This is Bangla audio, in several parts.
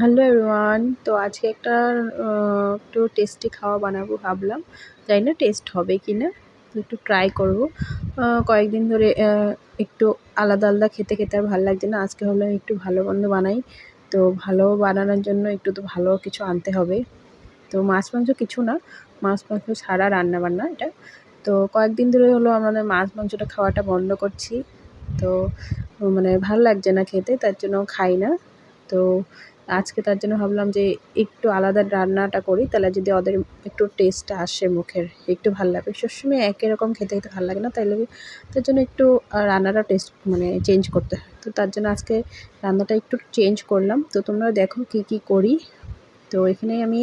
হ্যালো এভরিওয়ান তো আজকে একটা একটু টেস্টি খাওয়া বানাবো ভাবলাম। জানি না টেস্ট হবে কি না একটু ট্রাই করব। কয়েকদিন ধরে একটু আলাদা আলাদা খেতে খেতে আর ভালো লাগছে না। আজকে ভাবলাম একটু ভালো মন্দ বানাই। তো ভালো বানানোর জন্য একটু তো ভালো কিছু আনতে হবে। তো মাছ মাংস কিছু না, মাছ মাংস ছাড়া রান্না বান্না এটা। তো কয়েকদিন ধরে হলো আমাদের মাছ মাংসটা খাওয়াটা বন্ধ করছি। তো মানে ভালো লাগছে না খেতে, তার জন্য খাই না। তো আজকে তার জন্য ভাবলাম যে একটু আলাদা রান্নাটা করি, তাহলে যদি ওদের একটু টেস্টটা আসে মুখের, একটু ভালো লাগবে সবসময় একই রকম খেতে খেতে ভালো লাগে না, তাইলে তার জন্য একটু রান্নাটা টেস্ট মানে চেঞ্জ করতে হয়। তো তার জন্য আজকে রান্নাটা একটু চেঞ্জ করলাম। তো তোমরা দেখো কি কি করি। তো এখানে আমি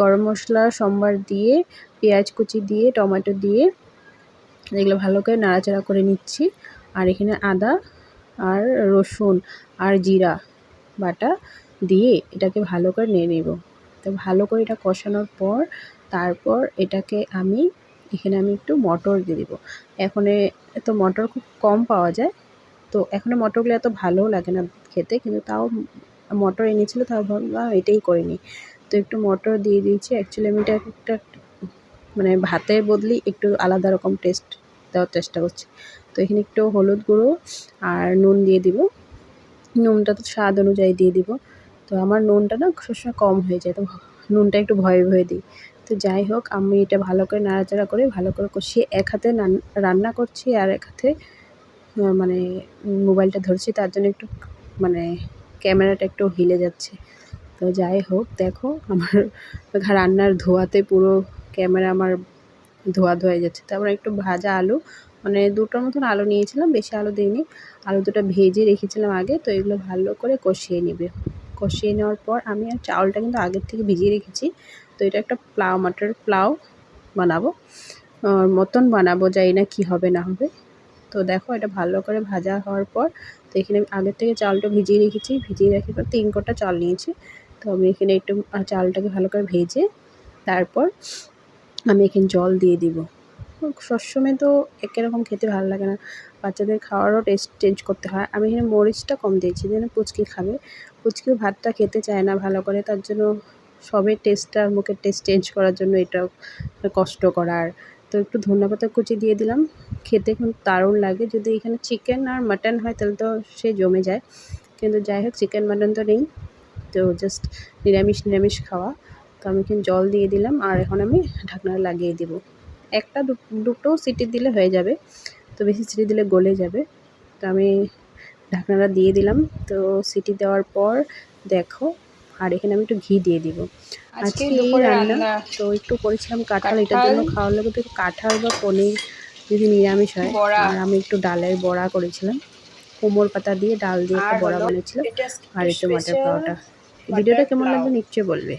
গরম মশলা, সম্বার দিয়ে, পেঁয়াজ কুচি দিয়ে, টমেটো দিয়ে, এগুলো ভালো করে নাড়াচাড়া করে নিচ্ছি। আর এখানে আদা আর রসুন আর জিরা বাটা দিয়ে এটাকে ভালো করে নিয়ে নেব। তো ভালো করে এটা কষানোর পর তারপর এটাকে আমি, এখানে আমি একটু মটর দিয়ে দেবো। এখন তো মটর খুব কম পাওয়া যায়। তো এখন মটরগুলো এত ভালোও লাগে না খেতে, কিন্তু তাও মটর এনেছিল, তাও ভাবলাম এটাই করে নিই। তো একটু মটর দিয়ে দিয়েছি। অ্যাকচুয়ালি আমি এটা একটা মানে ভাতের বদলে একটু আলাদা রকম টেস্ট দেওয়ার চেষ্টা করছি। তো এখানে একটু হলুদ গুঁড়ো আর নুন দিয়ে দিব। নুনটা তো স্বাদ অনুযায়ী দিয়ে দিব। তো আমার নুনটা না সবসময় কম হয়ে যায়, তো নুনটা একটু ভয়ে ভয়ে দিই। তো যাই হোক, আমি এটা ভালো করে নাড়াচাড়া করে, ভালো করে কষিয়ে এক হাতে নান- রান্না করছি আর এক হাতে মানে মোবাইলটা ধরছি, তার জন্য একটু মানে ক্যামেরাটা একটু হিলে যাচ্ছে। তো যাই হোক, দেখো আমার রান্নার ধোয়াতে পুরো ক্যামেরা আমার ধোয়া ধোয়া যাচ্ছে। তারপর একটু ভাজা আলু মানে দুটোর মতন আলু নিয়েছিলাম, বেশি আলু দিইনি। আলু দুটো ভেজে রেখেছিলাম আগে, তো এগুলো ভালো করে কষিয়ে নেবে। কষিয়ে নেওয়ার পর আমি আর চাউলটা কিন্তু আগের থেকে ভিজিয়ে রেখেছি। তো এটা একটা প্লাউ মাটার প্লাউ বানাবো। মতন বানাবো, জানি না কী হবে, না হবে। তো দেখো এটা ভালো করে ভাজা হওয়ার পর, তো এখানে আমি আগের থেকে চালটা ভিজিয়ে রেখেছি। ভিজিয়ে রাখার পর তিন কোটা চাল নিয়েছি। তো আমি এখানে একটু চালটাকে ভালো করে ভেজে তারপর আমি এখানে জল দিয়ে দিব। সবসময় তো একই রকম খেতে ভালো লাগে না। বাচ্চাদের খাওয়ারও টেস্ট চেঞ্জ করতে হয়। আমি এখানে মরিচটা কম দিয়েছি, যেন পুচকি খাবে। পুচকিও ভাতটা খেতে চায় না ভালো করে, তার জন্য সবের টেস্টটা মুখের টেস্ট চেঞ্জ করার জন্য এটা কষ্ট করার তো একটু ধনেপাতা কুচি দিয়ে দিলাম। খেতে খুব দারুণ লাগে। যদি এখানে চিকেন আর মাটন হয়, তাহলে তো সে জমে যায়। কিন্তু যাই হোক চিকেন মাটন তো নেই। তো জাস্ট নিরামিষ নিরামিষ খাওয়া। তো আমি এখানে জল দিয়ে দিলাম। আর এখন আমি ঢাকনা লাগিয়ে দেবো। একটা দু- দুটো সিটি দিলে হয়ে যাবে। তো বেশি সিটি দিলে গলে যাবে। তো আমি ঢাকনাটা দিয়ে দিলাম। তো সিটি দেওয়ার পর দেখো আর এখানে আমি একটু ঘি দিয়ে দিব। আজকে রান্না তো একটু করেছিলাম কাঁঠাল। এটার জন্য। খাওয়ার লোক একটু কাঁঠাল বা পনির যদি নিরামিষ হয়। আর আমি একটু ডালের বড়া করেছিলাম। কোমর পাতা দিয়ে ডাল দিয়ে একটা বড়া বানিয়েছিলাম। আর একটু মাটার পাওয়াটা ভিডিওটা কেমন লাগবে নিশ্চয়ই বলবে।